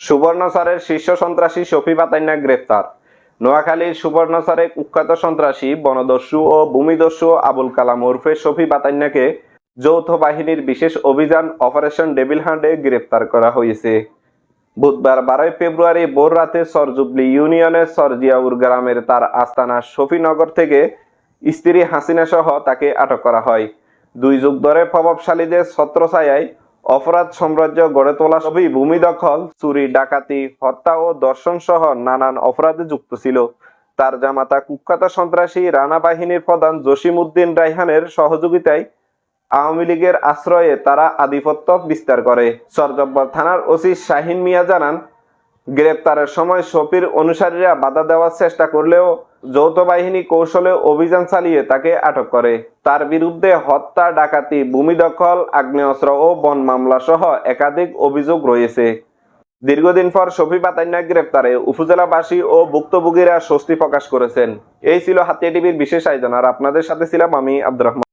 সুবর্ণচরের শীর্ষ সন্ত্রাসী শফি পাতাইনা গ্রেপ্তার নোয়াখালীর সুবর্ণচরে কুখ্যাত সন্ত্রাসী বনদস্যু ও ভূমিদস্যু আবুল কালাম ওরফে শফি পাতাইনাকে যৌথ বাহিনীর বিশেষ অভিযান অপারেশন ডেভিল হান্ডে গ্রেপ্তার করা হয়েছে। বুধবার বারোই ফেব্রুয়ারি ভোর রাতে সরজুবলি ইউনিয়নের সরজিয়াউর গ্রামের তার আস্তানা শফিনগর থেকে স্ত্রী হাসিনা সহ তাকে আটক করা হয়। দুই যুগ ধরে প্রভাবশালীদের ছত্রছায়ায় অপরাধ সাম্রাজ্য গড়ে তোলা সবই ভূমি দখল, চুরি, ডাকাতি, হত্যা ও দর্শন সহ নানান অপরাধে যুক্ত ছিল। তার জামাতা কুখ্যাত সন্ত্রাসী রানা বাহিনীর প্রধান জসিম উদ্দিন রাইহানের সহযোগিতায় আওয়ামী লীগের আশ্রয়ে তারা আধিপত্য বিস্তার করে। সরজব্বর থানার ওসি শাহিন মিয়া জানান, গ্রেপ্তারের সময় শফির অনুসারীরা বাধা দেওয়ার চেষ্টা করলেও যৌথ বাহিনী কৌশলে অভিযান চালিয়ে তাকে আটক করে। তার বিরুদ্ধে হত্যা, ডাকাতি, ভূমি দখল, আগ্নেয়স্ত্র ও বন মামলা সহ একাধিক অভিযোগ রয়েছে। দীর্ঘদিন পর শফি বাতান্না গ্রেপ্তারে উপজেলাবাসী ও ভুক্তভোগীরা স্বস্তি প্রকাশ করেছেন। এই ছিল হাতিয়া টিভির বিশেষ আয়োজন। আর আপনাদের সাথে ছিলাম আমি আব্দুর রহমান।